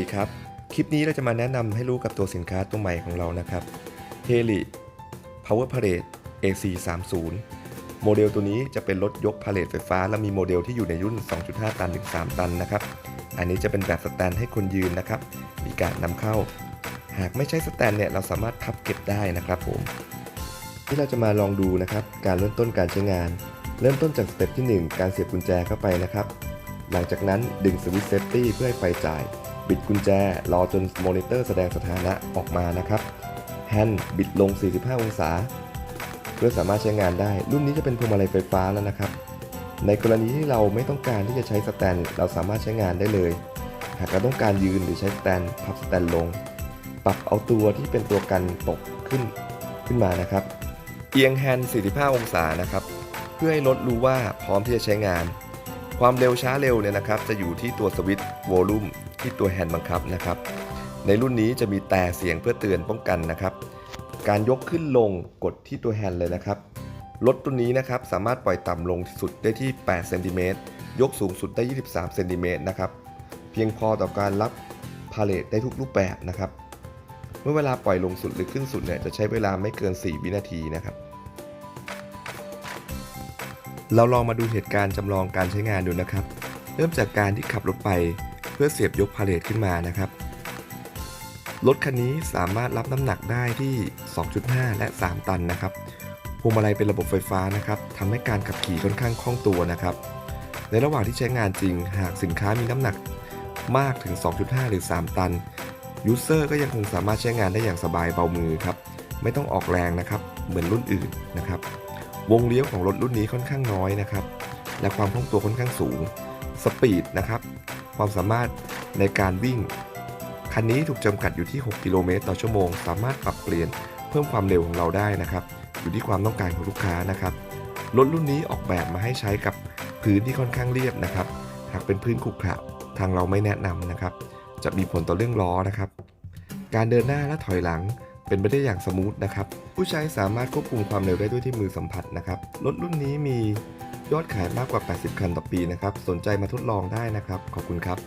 ดีครับ คลิปนี้เราจะมาแนะนำให้รู้กับตัวสินค้าตัวใหม่ของเรานะครับ h e l i Power Parade AC 3 0โมเดลตัวนี้จะเป็นรถยกพาเลทไฟฟ้า และมีโมเดลที่อยู่ในรุ่น 2.5 ตันถึง 3 ตันนะครับ อันนี้จะเป็นแบบสแตนให้คนยืนนะครับ มีการนำเข้า หากไม่ใช่สแตนเนี่ยเราสามารถพับเก็บได้นะครับผมที่เราจะมาลองดูนะครับ การเริ่มต้นการใช้งาน เริ่มต้นจากสเต็ปที่ 1 การเสียบกุญแจเข้าไปนะครับ หลังจากนั้นดึงสวิตช์เซฟตี้เพื่อให้ไฟจ่าย บิดกุญแจ รอจนมอนิเตอร์แสดงสถานะออกมานะครับแฮนด์บิดลง 45 องศา เพื่อสามารถใช้งานได้ รุ่นนี้จะเป็นพวงมาลัยไฟฟ้าแล้วนะครับ ในกรณีที่เราไม่ต้องการที่จะใช้สแตนเราสามารถใช้งานได้เลย หากเราต้องการยืนหรือใช้สแตนพับสแตนลง ปรับเอาตัวที่เป็นตัวกันตกขึ้นขึ้นมานะครับ เอียงแฮนด์ 45 องศานะครับ เพื่อให้รถรู้ว่าพร้อมที่จะใช้งาน ความเร็วช้าเร็วเนี่ยนะครับจะอยู่ที่ตัวสวิตช์โวลูมที่ตัวแฮนด์บังคับนะครับ ในรุ่นนี้จะมีแต่เสียงเพื่อเตือนป้องกันนะครับ การยกขึ้นลงกดที่ตัวแฮนด์เลยนะครับรถตัวนี้นะครับสามารถปล่อยต่ำลงสุดได้ที่8เซนติเมตรยกสูงสุดได้ 23เซนติเมตรนะครับเพียงพอต่อการรับพาเลทได้ทุกรูปแบบนะครับ เมื่อเวลาปล่อยลงสุดหรือขึ้นสุดเนี่ยจะใช้เวลาไม่เกิน 4 วินาทีนะครับ เราลองมาดูเหตุการณ์จำลองการใช้งานดูนะครับ เริ่มจากการที่ขับรถไปเพื่อเสียบยกพาเลทขึ้นมานะครับ รถคันนี้สามารถรับน้ำหนักได้ที่ 2.5 และ 3 ตันนะครับพวงมาลัยเป็นระบบไฟฟ้านะครับทำให้การขับขี่ค่อนข้างคล่องตัวนะครับ ในระหว่างที่ใช้งานจริง หากสินค้ามีน้ำหนักมากถึง 2.5 หรือ 3 ตัน ยูเซอร์ก็ยังคงสามารถใช้งานได้อย่างสบายเบามือครับ ไม่ต้องออกแรงนะครับ เหมือนรุ่นอื่นนะครับ วงเลี้ยวของรถรุ่นนี้ค่อนข้างน้อยนะครับ และความคล่องตัวค่อนข้างสูง สปีดนะครับ ความสามารถในการวิ่ง คันนี้ถูกจำกัดอยู่ที่ 6 กิโลเมตรต่อชั่วโมง สามารถปรับเปลี่ยนเพิ่มความเร็วของเราได้นะครับ อยู่ที่ความต้องการของลูกค้านะครับ รถรุ่นนี้ออกแบบมาให้ใช้กับพื้นที่ค่อนข้างเรียบนะครับ หากเป็นพื้นขรุขระทางเราไม่แนะนำนะครับ จะมีผลต่อเรื่องล้อนะครับ การเดินหน้าและถอยหลัง เป็นไปได้อย่างสมูทนะครับ ผู้ใช้สามารถควบคุมความเร็วได้ด้วยที่มือสัมผัสนะครับ รถรุ่นนี้มียอดขายมากกว่า 80 คันต่อปีนะครับ สนใจมาทดลองได้นะครับ ขอบคุณครับ